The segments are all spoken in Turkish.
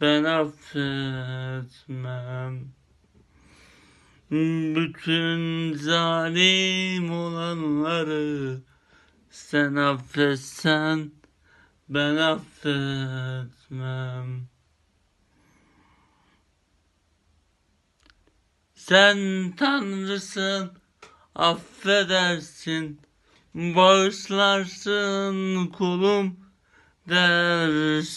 ben affetmem. Bütün zalim olanları sen affetsen ben affetmem. Sen Tanrısın, affedersin, bağışlarsın kulum dersin.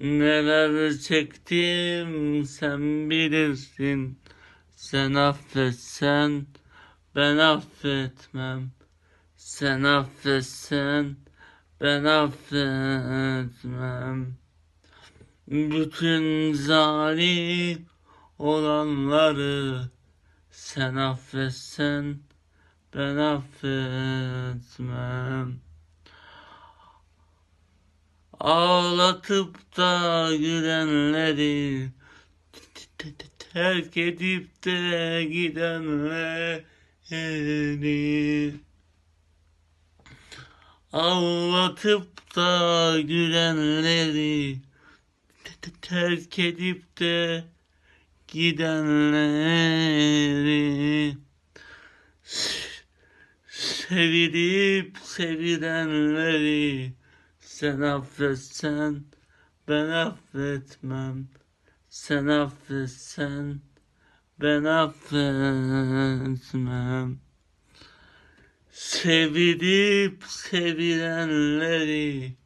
Neler çektim sen bilirsin. Sen affetsen ben affetmem. Sen affetsen ben affetmem. Bütün zalim olanları sen affetsen ben affetmem. Ağlatıp da gülenleri terk edip de gidenleri Ağlatıp da gülenleri terk edip de gidenleri. Sevilip sevilenleri sen affetsen ben affetmem sen affetsen ben affetmem Sevilip sevilenleri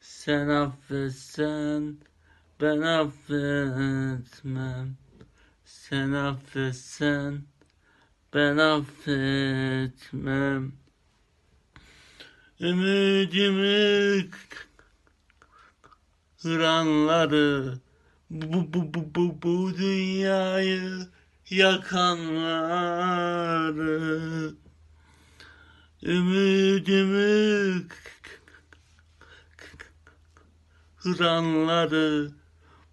sen affetsen ben affetmem. Sen affetsen ben affetmem. Ümidimi kıranları bu, bu, bu, bu, bu dünyayı yakanları Ümidimi kıranları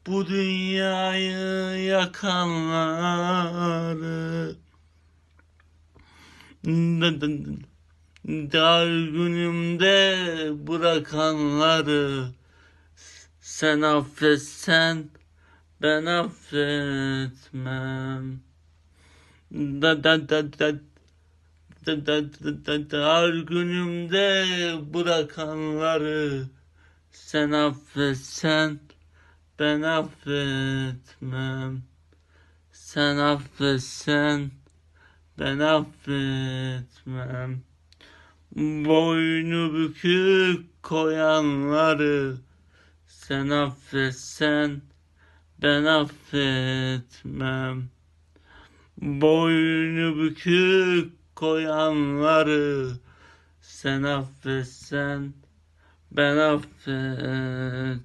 bu dünyayı yakanları dar günümde bırakanları sen affetsen ben affetmem da da da da dar günümde bırakanları sen affetsen ben affetmem. Sen affetsen ben affetmem. Boynu bükük koyanları sen affetsen ben affetmem. Boynu bükük koyanları sen affetsen ben affetmem.